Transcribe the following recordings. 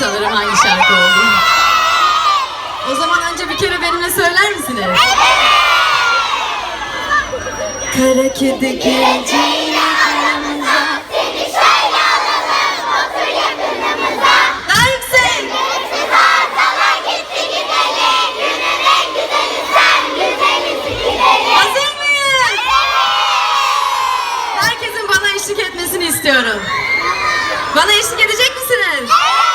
sanırım hangi şarkı olduğunu. O zaman önce bir kere benimle söyler misiniz? Evet. Kara kedi gireceğim aramıza Seni şöyle alalım otur yakınımıza Daha yüksek Gülümsüz arzalar gitti gidelim Günün en güzeli sen güzelisin gidelim Hazır mıyız? Evet. Herkesin bana eşlik etmesini istiyorum. Bana eşlik edecek misiniz? Evet.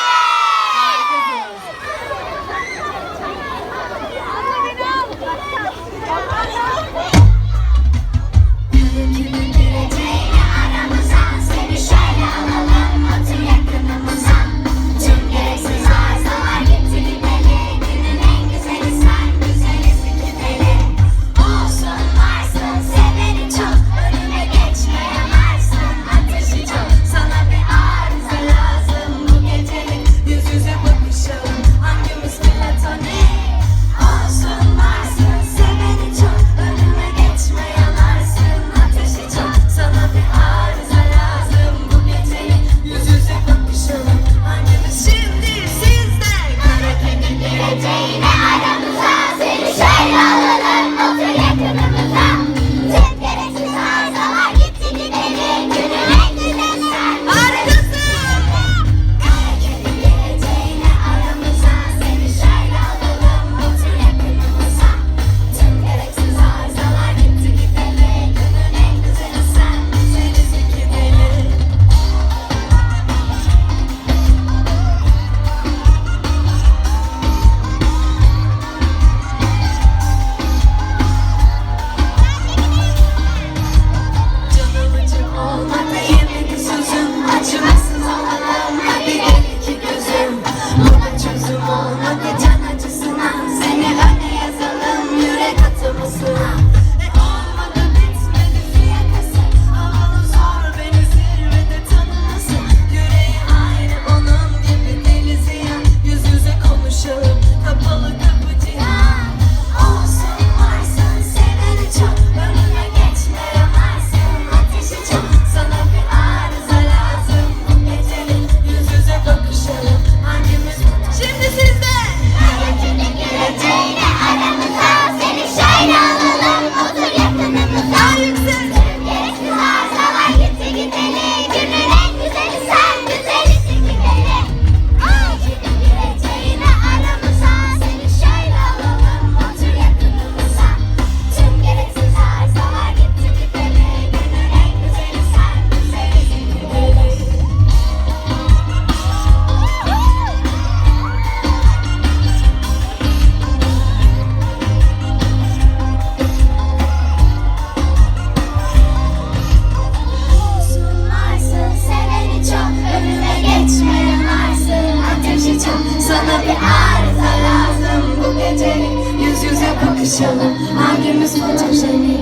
Bana bir arıza lazım bu gece. Yüz yüze bakışalım Hangimiz fotojenik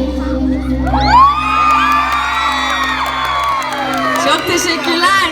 Çok teşekkürler.